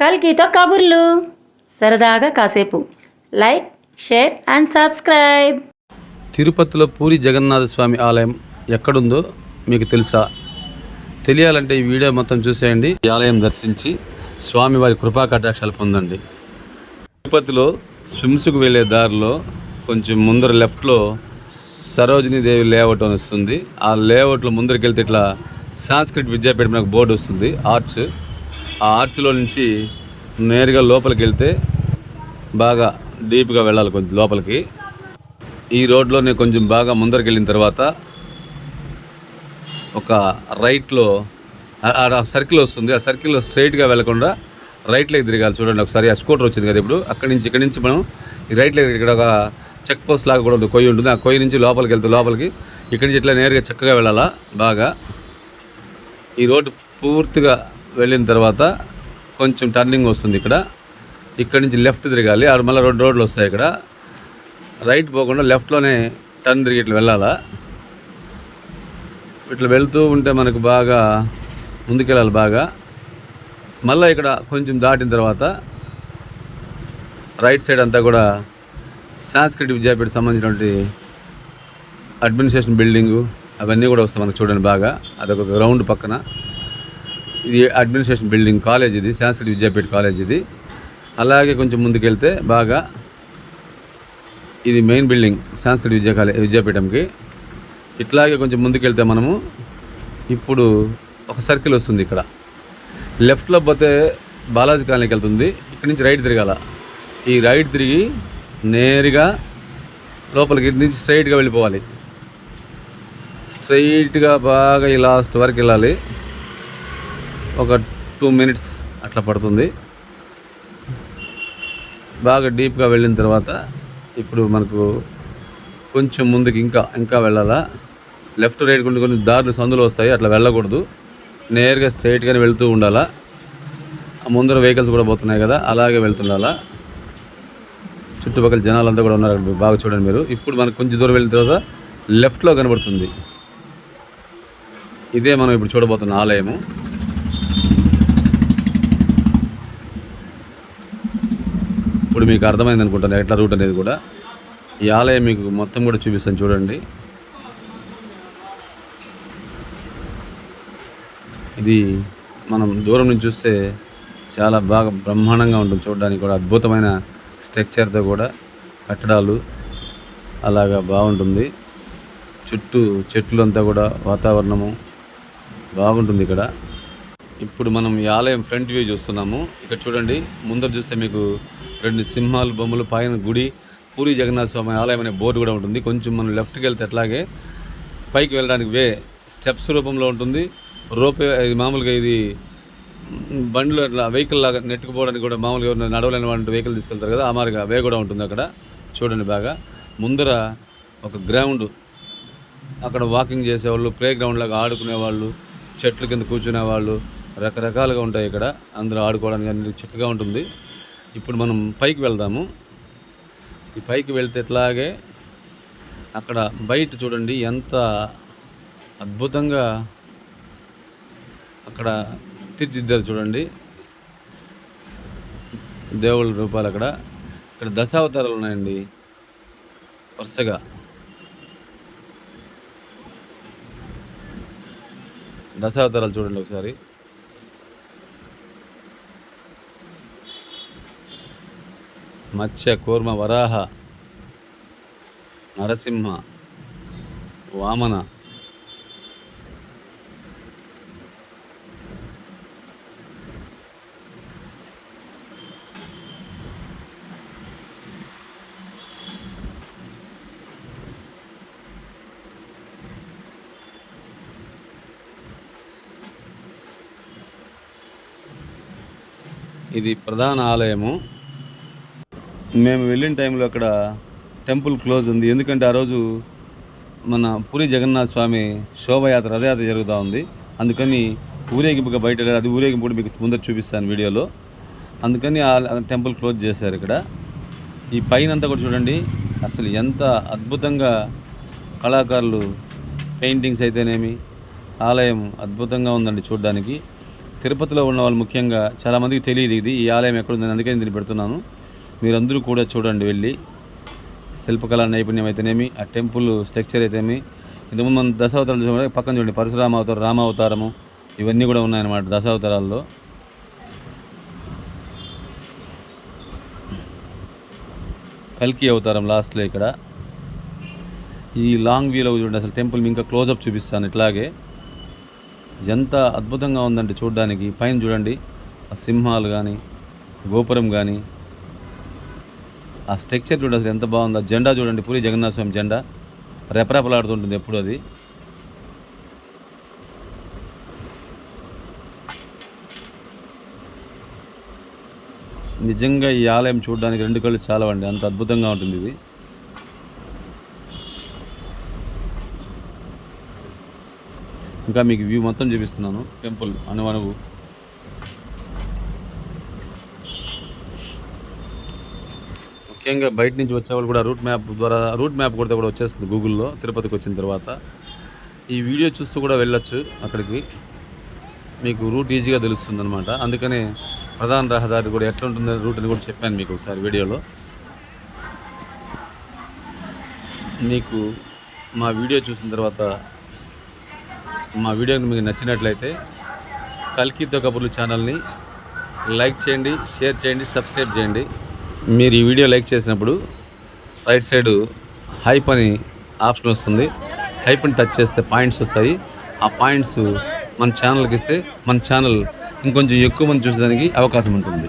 కల్కితో కబుర్లు. సరదాగా కాసేపు. Like share and subscribe. తిరుపతిలో పూరి జగన్నాథ స్వామి ఆలయం ఎక్కడుందో మీకు తెలుసా? తెలియాలంటే ఈ వీడియో మొత్తం చూసేయండి. ఈ ఆలయం దర్శించి స్వామివారి కృపా కటాక్షాలు పొందండి. తిరుపతిలో స్విమ్స్కు వెళ్ళే దారిలో కొంచెం ముందర లెఫ్ట్లో సరోజినీ దేవి లేఅవుట్ అని వస్తుంది. ఆ లేఅవుట్లో ముందరికి వెళ్తే ఇట్లా సాంస్క్రిట్ విద్యాపీఠం నాకు బోర్డు వస్తుంది. ఆర్చ్. ఆ ఆర్చ్లో నుంచి నేరుగా లోపలికి వెళ్తే బాగా డీప్గా వెళ్ళాలి కొంచెం లోపలికి. ఈ రోడ్లోనే కొంచెం బాగా ముందరికి వెళ్ళిన తర్వాత ఒక రైట్లో ఆ- సర్కిల్ వస్తుంది. ఆ సర్కిల్లో స్ట్రైట్గా వెళ్ళకుండా రైట్లోకి తిరగాలి. చూడండి ఒకసారి ఆ స్కూటర్ వచ్చింది కదా ఇప్పుడు. అక్కడి నుంచి ఇక్కడి నుంచి మనం ఈ రైట్లో ఇక్కడ ఒక చెక్ పోస్ట్ లాగా కూడా ఉంది. కొయ్యి ఉంటుంది. ఆ కొయ్యి నుంచి లోపలికి వెళ్తే లోపలికి ఇక్కడి నుంచి ఇట్లా నేరుగా చక్కగా వెళ్ళాలా? బాగా. ఈ రోడ్డు పూర్తిగా వెళ్ళిన తర్వాత కొంచెం టర్నింగ్ వస్తుంది ఇక్కడ. ఇక్కడ నుంచి లెఫ్ట్ తిరగాలి. ఆడ మళ్ళీ రెండు రోడ్లు వస్తాయి ఇక్కడ. రైట్ పోకుండా లెఫ్ట్లోనే టర్న్ తిరిగి ఇట్లా వెళ్ళాలా? ఇట్లా వెళ్తూ ఉంటే మనకు బాగా ముందుకెళ్ళాలి బాగా. మళ్ళీ ఇక్కడ కొంచెం దాటిన తర్వాత రైట్ సైడ్ అంతా కూడా సాంస్కృతిక విద్యాపీఠ సంబంధించినటువంటి అడ్మినిస్ట్రేషన్ బిల్డింగు అవన్నీ కూడా వస్తాయి మనకు చూడండి బాగా. అదొక గ్రౌండ్ పక్కన. ఇది అడ్మినిస్ట్రేషన్ బిల్డింగ్ కాలేజ్ ఇది సాంస్కృతిక విద్యాపీఠ కాలేజ్ ఇది. అలాగే కొంచెం ముందుకెళ్తే బాగా ఇది మెయిన్ బిల్డింగ్ సాంస్కృతిక విద్యా కాలేజ్ విద్యాపీఠంకి ఇట్లాగే కొంచెం ముందుకెళ్తే మనము ఇప్పుడు ఒక సర్కిల్ వస్తుంది ఇక్కడ. లెఫ్ట్లో పోతే బాలాజీ కాలనీకి వెళ్తుంది. ఇక్కడి నుంచి రైట్ తిరగాల. ఈ రైట్ తిరిగి నేరుగా లోపలికి నుంచి స్ట్రైట్గా వెళ్ళిపోవాలి. స్ట్రైట్గా బాగా ఈ లాస్ట్ వరకు వెళ్ళాలి. ఒక టూ మినిట్స్ అట్లా పడుతుంది. బాగా డీప్గా వెళ్ళిన తర్వాత ఇప్పుడు మనకు కొంచెం ముందుకు ఇంకా ఇంకా వెళ్ళాలా? లెఫ్ట్ రైట్ కొన్ని కొన్ని దారులు సందులు వస్తాయి అట్లా వెళ్ళకూడదు. నేరుగా స్ట్రైట్గానే వెళ్తూ ఉండాలా? ముందర వెహికల్స్ కూడా పోతున్నాయి కదా అలాగే వెళ్తుండాలా? చుట్టుపక్కల జనాలంతా కూడా ఉన్నారు? బాగా చూడండి మీరు. ఇప్పుడు మనకు కొంచెం దూరం వెళ్ళిన తర్వాత లెఫ్ట్లో కనబడుతుంది. ఇదే మనం ఇప్పుడు చూడబోతున్న ఆలయము. మీకు అర్థమైంది అనుకుంటాను ఎట్లా రూట్ అనేది కూడా. ఈ ఆలయం మీకు మొత్తం కూడా చూపిస్తాను చూడండి. ఇది మనం దూరం నుంచి చూస్తే చాలా బాగా బ్రహ్మాండంగా ఉంటుంది చూడడానికి కూడా అద్భుతమైన స్ట్రక్చర్తో కూడా కట్టడాలు అలాగా బాగుంటుంది. చుట్టూ చెట్లు అంతా కూడా వాతావరణము బాగుంటుంది ఇక్కడ. ఇప్పుడు మనం ఈ ఆలయం ఫ్రంట్ వ్యూ చూస్తున్నాము. ఇక్కడ చూడండి ముందర చూస్తే మీకు రెండు సింహాలు బొమ్మలు పైన గుడి పూరి జగన్నాథ స్వామి ఆలయం అనే బోర్డు కూడా ఉంటుంది. కొంచెం మనం లెఫ్ట్కి వెళ్తే అట్లాగే పైకి వెళ్ళడానికి వే స్టెప్స్ రూపంలో ఉంటుంది. రోపే ఇది మామూలుగా ఇది బండ్లు అట్లా వెహికల్ లాగా నెట్టుకుపోవడానికి కూడా మామూలుగా నడవలేని వాళ్ళు వెహికల్ తీసుకెళ్తారు కదా ఆ మాదిరిగా వే కూడా ఉంటుంది అక్కడ. చూడండి బాగా. ముందర ఒక గ్రౌండ్ అక్కడ వాకింగ్ చేసేవాళ్ళు ప్లే గ్రౌండ్ లాగా ఆడుకునేవాళ్ళు చెట్ల కింద కూర్చునే వాళ్ళు రకరకాలుగా ఉంటాయి ఇక్కడ. అందరూ ఆడుకోవడానికి అన్ని చక్కగా ఉంటుంది. ఇప్పుడు మనం పైకి వెళ్దాము. ఈ పైకి వెళ్తే ఎట్లాగే అక్కడ బయట చూడండి ఎంత అద్భుతంగా అక్కడ తీర్చిదిద్దారు చూడండి. దేవుళ్ళ రూపాలు అక్కడ. ఇక్కడ దశావతారాలు ఉన్నాయండి. వరుసగా. దశావతారాలు చూడండి ఒకసారి. మత్స్య కూర్మ వరాహ నరసింహ వామన. ఇది ప్రధాన ఆలయము. మేము వెళ్ళిన టైంలో అక్కడ టెంపుల్ క్లోజ్ ఉంది. ఎందుకంటే ఆ రోజు మన పూరి జగన్నాథ స్వామి శోభయాత్ర రథయాత్ర జరుగుతూ ఉంది. అందుకని ఊరేగింపుగా బయట అది ఊరేగింపు కూడా మీకు ముందర చూపిస్తాను వీడియోలో. అందుకని ఆ టెంపుల్ క్లోజ్ చేశారు ఇక్కడ. ఈ పైన అంతా కూడా చూడండి. అసలు ఎంత అద్భుతంగా కళాకారులు పెయింటింగ్స్ అయితేనేమి ఆలయం అద్భుతంగా ఉందండి చూడడానికి. తిరుపతిలో ఉన్న వాళ్ళు ముఖ్యంగా చాలామందికి తెలియదు ఇది. ఈ ఆలయం ఎక్కడుందని అందుకని దీన్ని పెడుతున్నాను. మీరందరూ కూడా చూడండి వెళ్ళి. శిల్పకళా నైపుణ్యం అయితేనేమి ఆ టెంపుల్ స్ట్రక్చర్ అయితేమి ఇంతకుముందు మనం దశావతారాలు చూసుకుంటే పక్కన చూడండి పరశురామ అవతారం రామ అవతారము ఇవన్నీ కూడా ఉన్నాయన్నమాట దశావతారాల్లో. కల్కి అవతారం లాస్ట్లో ఇక్కడ. ఈ లాంగ్ వ్యూలో చూడండి అసలు టెంపుల్ ఇంకా క్లోజప్ చూపిస్తాను ఇట్లాగే. ఎంత అద్భుతంగా ఉందంటే చూడడానికి. పైన చూడండి ఆ సింహాలు కానీ గోపురం కానీ ఆ స్ట్రక్చర్ చూడండి అసలు ఎంత బాగుందో. జెండా చూడండి పూరి జగన్నాథ స్వామి జెండా. రెపరెపలాడుతుంటుంది ఎప్పుడు అది. నిజంగా ఈ ఆలయం చూడడానికి రెండు కళ్ళు చాలవండి అంత అద్భుతంగా ఉంటుంది ఇది. ఇంకా మీకు వ్యూ మొత్తం చూపిస్తున్నాను టెంపుల్ అనువనువు ముఖ్యంగా బయట నుంచి వచ్చేవాళ్ళు కూడా రూట్ మ్యాప్ ద్వారా రూట్ మ్యాప్ కొడితే కూడా వచ్చేస్తుంది గూగుల్లో తిరుపతికి వచ్చిన తర్వాత. ఈ వీడియో చూస్తూ కూడా వెళ్ళొచ్చు అక్కడికి. మీకు రూట్ ఈజీగా తెలుస్తుంది అనమాట అందుకనే ప్రధాన రహదారి కూడా ఎట్లా ఉంటుంది రూట్ అని కూడా చెప్పాను మీకు ఒకసారి వీడియోలో. మీకు మా వీడియో చూసిన తర్వాత మా వీడియో మీకు నచ్చినట్లయితే కల్కితో కబుర్లు ఛానల్ని లైక్ చేయండి షేర్ చేయండి సబ్స్క్రైబ్ చేయండి. మీరు ఈ వీడియో లైక్ చేసినప్పుడు రైట్ సైడ్ హైప్ అని ఆప్షన్ వస్తుంది. హైప్ని టచ్ చేస్తే పాయింట్స్ వస్తాయి. ఆ పాయింట్స్ మన ఛానల్కి ఇస్తే మన ఛానల్ ఇంకొంచెం ఎక్కువ మంది చూసేదానికి అవకాశం ఉంటుంది.